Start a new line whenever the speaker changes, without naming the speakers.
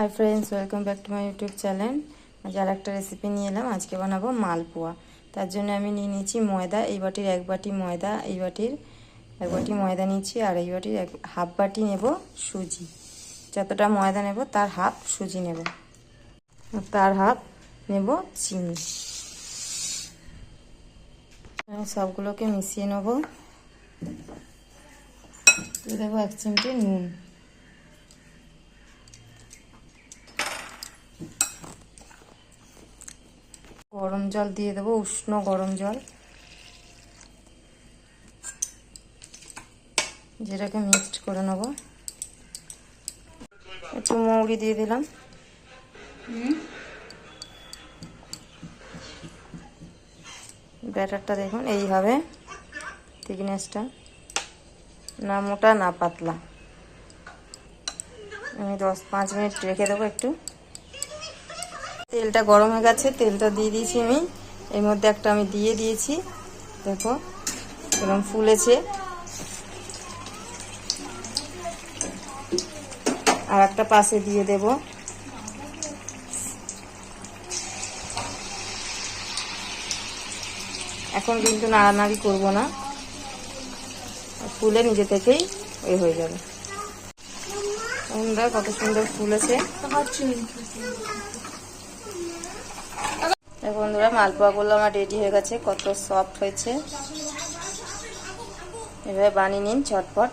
Hi friends welcome back to my YouTube channel আজ আর একটা রেসিপি নিয়ে এলাম। আজকে বানাবো মালপোয়া। তার জন্য আমি নিয়ে নিয়েছি ময়দা, এই বাটির এক বাটি ময়দা, এই বাটির এক বাটি ময়দা নিচ্ছি আর এই বাটির এক হাফ বাটি নেব সুজি। যতটা ময়দা নেব, তার হাফ সুজি নেব। তার হাফ নেব চিনি। সবগুলোকে মিশিয়ে নেব। দেবো এক চিমটে নুন। গরম জল দিয়ে দেবো উষ্ণ গরম জল। যেটাকে মিক্সড করে নেব। একটু মৌরি দিয়ে দিলাম। ব্যাটারটা দেখুন এই হবে থিকনেসটা। না মোটা না পাতলা। আমি দশ পাঁচ মিনিট রেখে দেবো একটু। তেলটা গরম হয়ে গেছে, তেলটা দিয়ে দিয়েছি আমি। এর মধ্যে একটা আমি দিয়ে দিয়েছি। দেখো এরকম ফুলেছে। আর একটা পাশে দিয়ে দেব। এখন কিন্তু নাড়ানাড়ি করব না। ফুলে নিজে থেকেই ওই হয়ে যাবে। কত সুন্দর ফুলেছে। বন্ধুরা মালপোয়াগুলো আমার রেডি হয়ে গেছে কত সফট হয়েছে। এভাবে বানিয়ে নিন ঝটপট